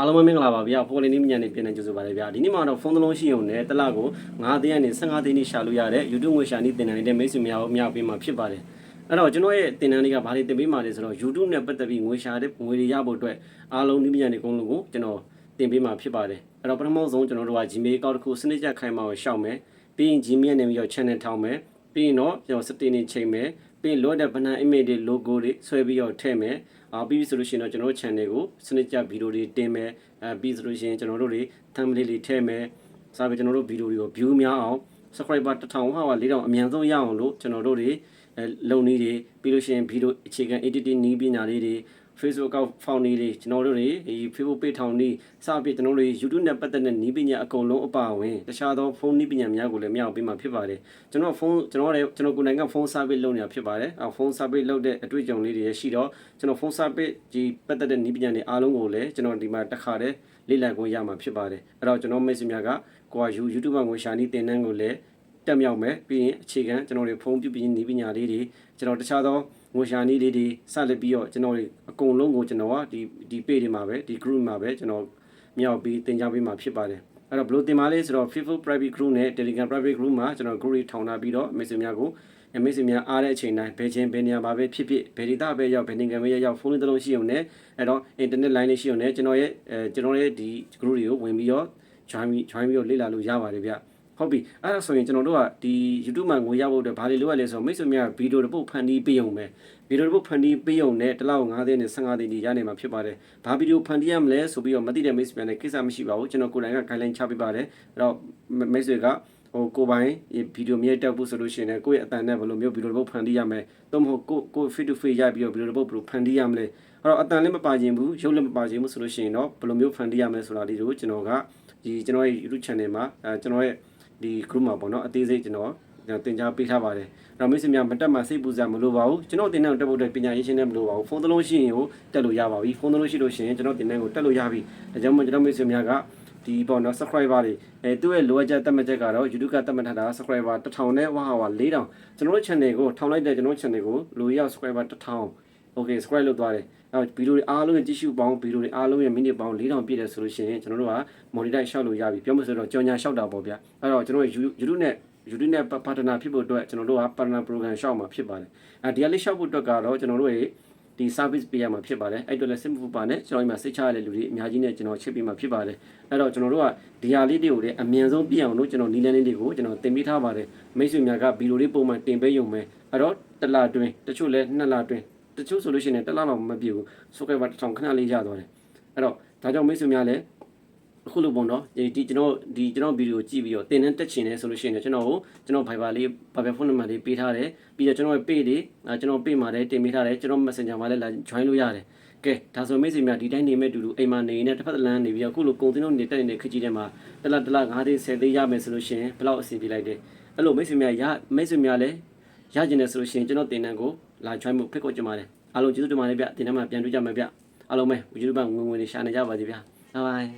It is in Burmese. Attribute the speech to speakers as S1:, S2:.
S1: အားလုံးပဲမင်္ဂလာပါဗျာဖိုလင်းနီးမညာနေပြန်နေကြိုဆိုပါရစေဗျာဒီနေ့မှာတော့ဖုန်းတစ်လုံးရှိုံနဲ့တစ်လကို9သိန်းနဲ့15သိန်းနဲ့ရှာလို့ရတဲ့ YouTube ငွေရှာနေတင်နေတဲ့မိတ်ဆွေများကိုအများပေးမှာဖြစ်ပါတယ်အဲ့တော့ကျွန်တော်ရဲ့တင်တန်းလေးကဘာတွေတင်ပေးမှာလဲဆိုတော့ YouTube နဲ့ပတ်သက်ပြီးငွေရှာတဲ့ငွေတွေရဖို့အတွက်အားလုံးနီးမညာနေကုန်းလုံးကိုကျွန်တော်တင်ပေးမှာဖြစ်ပါတယ်အဲ့တော့ပထမဆုံးကျွန်တော်တို့က Gmail account တစ်ခုစနစ်ကျခိုင်မာအောင်ရှောက်မယ်ပြီးရင် Gmail နဲ့ပြီးတော့ channel ထောင်မယ်ပြီးရင်တော့ကျွန်တော် setting တွေချိန်မယ် ပြီးရင် load တဲ့ banner image တွေ logo တွေဆွဲပြီးတော့ထည့်မယ်အာပြီးပြီဆိုလို့ရှိရင်တော့ကျွန်တော်တို့ channel ကိုစနစ်ကျဗီဒီယိုတွေတင်မယ်အဲပြီးဆိုလို့ရှိရင်ကျွန်တော်တို့တွေ thumbnail တွေထည့်မယ်စားပြီးကျွန်တော်တို့ဗီဒီယိုတွေကို view များအောင် subscriber 1000ဟာ4000အမြန်ဆုံးရအောင်လို့ကျွန်တော်တို့တွေအဲလုံနည်းတွေပြီးလို့ရှိရင်ဗီဒီယိုအခြေခံ editing နည်းပညာလေးတွေ Facebook account ဖောင်နေတွေကျွန်တော်တို့တွေဒီ Facebook page ထောင်နေစပြီးကျွန်တော်တို့တွေ YouTube နဲ့ပတ်သက်တဲ့နည်းပညာအကုန်လုံးအပါအဝင်တခြားသောဖုန်းနည်းပညာများကိုလည်းမျှဝေပေးမှာဖြစ်ပါတယ်ကျွန်တော်ဖုန်းကျွန်တော်လည်းကျွန်တော်ကိုယ်တိုင်ကဖုန်း service လုပ်နေတာဖြစ်ပါတယ်အဲဖုန်း service လုပ်တဲ့အတွေ့အကြုံလေးတွေရရှိတော့ကျွန်တော်ဖုန်း service ဒီပတ်သက်တဲ့နည်းပညာတွေအားလုံးကိုလည်းကျွန်တော်ဒီမှာတစ်ခါတည်းလေ့လာခွင့်ရမှာဖြစ်ပါတယ်အဲ့တော့ကျွန်တော်မိတ်ဆွေများကကိုက YouTube မှာငွေရှာနေတင်နန်းကိုလည်း တက်မြောက်မယ်ပြီးရင်အခြေခံကျွန်တော်တွေဖုန်းပြုပြင်နည်းပညာလေးတွေကျွန်တော်တခြားသောငွေရှာနည်းလေးတွေစလက်ပြီးတော့ကျွန်တော်တွေအကုန်လုံးကိုကျွန်တော်ကဒီဒီ page တွေမှာပဲဒီ group မှာပဲကျွန်တော်မြောက်ပြီးတင်ကြပေးမှာဖြစ်ပါတယ်အဲ့တော့ဘယ်လိုတင်ပါလဲဆိုတော့ Facebook private group နဲ့ Telegram private group မှာကျွန်တော် group တွေထောင်ထားပြီးတော့မိတ်ဆွေများကိုမိတ်ဆွေများအားတဲ့အချိန်တိုင်းဘယ်ချင်းဘယ်နေရာမှာပဲဖြစ်ဖြစ်ဘယ်ဒေသပဲရောက်ဘယ်နိုင်ငံပဲရောက်ဖုန်းလေးတစ်လုံးရှိုံနဲ့အဲ့တော့ internet line လေးရှိုံနဲ့ကျွန်တော်ရဲ့အဲကျွန်တော်ရဲ့ဒီ group တွေကိုဝင်ပြီးတော့ join ပြီး join ပြီးတော့လေ့လာလို့ရပါတယ်ဗျ ဟုတ်ပြီအဲ့ဒါဆိုရင်ကျွန်တော်တို့ကဒီ YouTube မှာငွေရဖို့အတွက်ဘာတွေလုပ်ရလဲဆိုတော့မိတ်ဆွေများဗီဒီယိုတစ်ပုတ်ဖန်တီးပေးအောင်ပဲဗီဒီယိုတစ်ပုတ်ဖန်တီးပေးအောင်နဲ့တစ်လောက်9သိန်းနဲ့15သိန်းကြီးရနိုင်မှာဖြစ်ပါတယ်ဘာဗီဒီယိုဖန်တီးရမလဲဆိုပြီးတော့မသိတဲ့မိတ်ဆွေများနဲ့ကိစ္စမရှိပါဘူးကျွန်တော်ကိုယ်တိုင်က guideline ချပေးပါတယ်အဲ့တော့မိတ်ဆွေကဟိုကိုပိုင်ဗီဒီယိုမြဲတက်ဖို့ဆိုလို့ရှိရင်လည်းကိုယ့်ရဲ့အတန်နဲ့ဘယ်လိုမျိုးဗီဒီယိုတစ်ပုတ်ဖန်တီးရမယ်သို့မဟုတ်ကိုကို face to face ရပြီးတော့ဗီဒီယိုတစ်ပုတ်ဘယ်လိုဖန်တီးရမလဲအဲ့တော့အတန်လည်းမပါခြင်းဘူးရုပ်လည်းမပါခြင်းဘူးဆိုလို့ရှိရင်တော့ဘယ်လိုမျိုးဖန်တီးရမလဲဆိုတာလေးကိုကျွန်တော်ကဒီကျွန်တော်ရဲ့ YouTube channel မှာအဲကျွန်တော်ရဲ့ ဒီ group မှာပေါ့နော်အသေးစိတ်ကျွန်တော်တင် जा ပေးထားပါတယ်အဲ့တော့မိတ်ဆွေများမတက်မှစိတ်ပူစရာမလိုပါဘူးကျွန်တော်တင်တဲ့တက်ဖို့အတွက်ပညာရေးရှင်းတဲ့မလိုပါဘူးဖုန်းတစ်လုံးရှိရင်ကိုတက်လို့ရပါပြီဖုန်းတစ်လုံးရှိလို့ရှိရင်ကျွန်တော်တင်တဲ့ကိုတက်လို့ရပြီဒါကြောင့်မို့ကျွန်တော်မိတ်ဆွေများကဒီပေါ့နော် subscriber တွေအဲသူ့ရဲ့လိုအပ်ချက်တက်မှတ်ချက်ကတော့ YouTube ကတက်မှတ်ထားတာ subscriber 1000နဲ့ဝါဟာ4000ကျွန်တော်တို့ channel ကိုထောင်လိုက်တဲ့ကျွန်တော်တို့ channel ကိုလူရောက် subscriber 1000 okay subscribe လုပ်သွားတယ်အဲဗီဒီယိုတွေအားလုံးရဲ့ကြည့်ရှုပေါင်းဗီဒီယိုတွေအားလုံးရဲ့မိနစ်ပေါင်း4000ပြည့်တယ်ဆိုလို့ရှိရင်ကျွန်တော်တို့က monitor ရှောက်လို့ရပြီပြောမှဆိုတော့ကြော်ညာရှောက်တာပေါ့ဗျာအဲ့တော့ကျွန်တော် YouTube နဲ့ YouTube နဲ့ partner ဖြစ်ဖို့အတွက်ကျွန်တော်တို့က partner program ရှောက်မှာဖြစ်ပါတယ်အဲဒီကလေးရှောက်ဖို့အတွက်ကတော့ကျွန်တော်တို့ရဲ့ဒီ service ပေးရမှာဖြစ်ပါတယ်အဲ့တော့လည်းစစ်မှုပါနဲ့ကျွန်တော်ဒီမှာစိတ်ချရတဲ့လူတွေအများကြီးနဲ့ကျွန်တော်ချစ်ပေးမှာဖြစ်ပါတယ်အဲ့တော့ကျွန်တော်တို့ကဒီဟာလေးတွေကိုလည်းအမြန်ဆုံးပြည့်အောင်လို့ကျွန်တော်နီးလန်းလေးတွေကိုကျွန်တော်တင်ပေးထားပါတယ်မိတ်ဆွေများကဗီဒီယိုလေးပုံမှန်တင်ပေးရုံပဲအဲ့တော့တစ်လတွင်းတချို့လည်းနှစ်လတွင်း တချို့ဆိုလို့ရှိရင်တစ်လလောက်မပြည့်ဘူးဆိုကြပါတစ်ထောင်ခဏလေးရသွားတယ်အဲ့တော့ဒါကြောင့်မိတ်ဆွေများလည်းအခုလိုပုံတော့ဒီကျွန်တော်ဒီကျွန်တော်ဗီဒီယိုကြည့်ပြီးတော့တင်တဲ့တက်ချင်တယ်ဆိုလို့ရှိရင်ကျွန်တော်ကိုကျွန်တော် Viber လေး Viber ဖုန်းနံပါတ်လေးပေးထားတယ်ပြီးတော့ကျွန်တော်ရဲ့ page တွေကျွန်တော် page မှာလည်းတင်ပေးထားတယ်ကျွန်တော် Messenger မှာလည်း join လို့ရတယ်ကဲဒါဆိုမိတ်ဆွေများဒီတိုင်းနေမဲ့တူတူအိမ်မှာနေနေတစ်ဖက်တစ်လမ်းနေပြီးတော့အခုလိုကုန်တင်တော့နေတက်နေတဲ့ခကြီးထဲမှာတလတလ9သိန်း10သိန်းရမယ်ဆိုလို့ရှိရင်ဘယ်လောက်အဆင်ပြေလိုက်တယ်အဲ့လိုမိတ်ဆွေများရမိတ်ဆွေများလည်းရကျင်တယ်ဆိုလို့ရှိရင်ကျွန်တော်တင်တန်းကို လာ join မှုဖိတ်ခေါ်ကြပါတယ်အားလုံးကျေးဇူးတင်ပါတယ်ဗျတင်တန်းမှာပြန်တွေ့ကြမယ်ဗျအားလုံးပဲ YouTube မှာငွေငွေလေးရှာနေကြပါစေဗျ bye bye